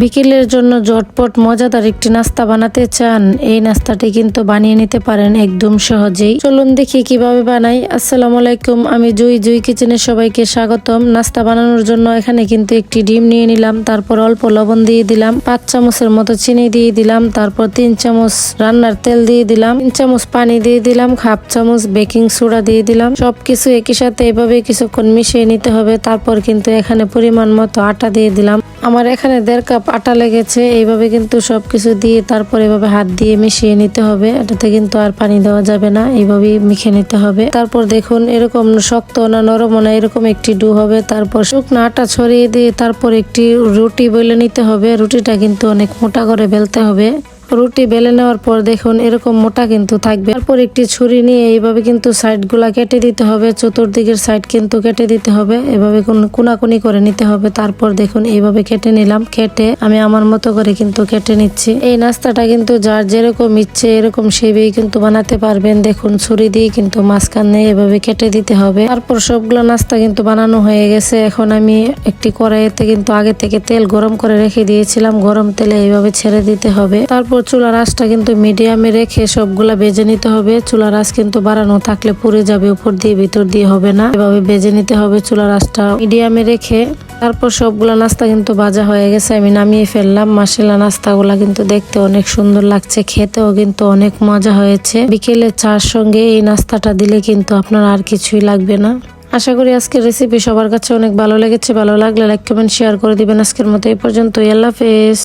বিকেলের জন্য জটপট মজাদার একটি নাস্তা বানাতে চান। এই নাস্তাটি কিন্তু বানিয়ে নিতে পারেন একদম সহজেই। চলুন দেখি কীভাবে বানাই। আসসালামু আলাইকুম, আমি জুই জুই কিচেনের সবাইকে স্বাগতম। নাস্তা বানানোর জন্য এখানে কিন্তু একটি ডিম নিয়ে নিলাম, তারপর অল্প লবণ দিয়ে দিলাম, পাঁচ চামচের মতো চিনি দিয়ে দিলাম, তারপর তিন চামচ রান্নার তেল দিয়ে দিলাম, তিন চামচ পানি দিয়ে দিলাম, হাফ চামচ বেকিং সোডা দিয়ে দিলাম। সবকিছু একই সাথে এভাবে কিছুক্ষণ মিশিয়ে নিতে হবে, তারপর কিন্তু এখানে পরিমাণ মতো আটা দিয়ে দিলাম। আমার এখানে দেড় কাপ আটা লেগেছে, এইভাবে কিন্তু সব কিছু দিয়ে তারপর এভাবে হাত দিয়ে মিশিয়ে নিতে হবে। এটাতে কিন্তু আর পানি দেওয়া যাবে না, এইভাবেই মিখে নিতে হবে। তারপর দেখুন, এরকম শক্ত না নরম না এরকম একটি ডু হবে। তারপর শুকনো আটা ছড়িয়ে দিয়ে তারপর একটি রুটি বেলে নিতে হবে। রুটিটা কিন্তু অনেক মোটা করে বেলতে হবে। রুটি বেলে নেওয়ার পর দেখুন এরকম মোটা কিন্তু থাকবে। তারপর একটি ছুরি নিয়ে এইভাবে কিন্তু সাইডগুলা কেটে দিতে হবে। চতুর্দিকের সাইড কিন্তু কেটে দিতে হবে। এভাবে কোন- কোনাকুনি করে নিতে হবে। তারপর দেখুন এইভাবে কেটে নিলাম। কেটে আমি আমার মতো করে কিন্তু কেটে নিচ্ছি। এই নাস্তাটা কিন্তু যার যেরকম ইচ্ছে এরকম সেভাবেই কিন্তু বানাতে পারবেন। দেখুন ছুরি দিয়ে কিন্তু মাঝখানে এভাবে কেটে দিতে হবে। তারপর সবগুলো নাস্তা কিন্তু বানানো হয়ে গেছে। এখন আমি একটি কড়াইতে কিন্তু আগে থেকে তেল গরম করে রেখে দিয়েছিলাম। গরম তেলে এইভাবে ছেড়ে দিতে হবে। তারপর চুলার আঁচটা কিন্তু মিডিয়ামে রেখে সবগুলা বেজে নিতে হবে। চুলার আঁচ কিন্তু বাড়ানো থাকলে পুড়ে যাবে, উপর দিয়ে ভিতর দিয়ে হবে না। এভাবে বেজে নিতে হবে চুলার আঁচটা মিডিয়ামে রেখে। তারপর সবগুলা নাস্তা কিন্তু ভাজা হয়ে গেছে। আমি নামিয়ে ফেললাম। মাসালা নাস্তাগুলা কিন্তু দেখতে অনেক সুন্দর লাগছে। খেতেও কিন্তু অনেক মজা হয়েছে। বিকেলে চার সঙ্গে এই নাস্তাটা দিলে কিন্তু আপনার আর কিছুই লাগবে না। আশা করি আজকের রেসিপি সবার কাছে অনেক ভালো লেগেছে। ভালো লাগলে লাইক কমেন্ট শেয়ার করে দিবেন। আজকের মতো এই পর্যন্ত আল্লাহ হাফেজ।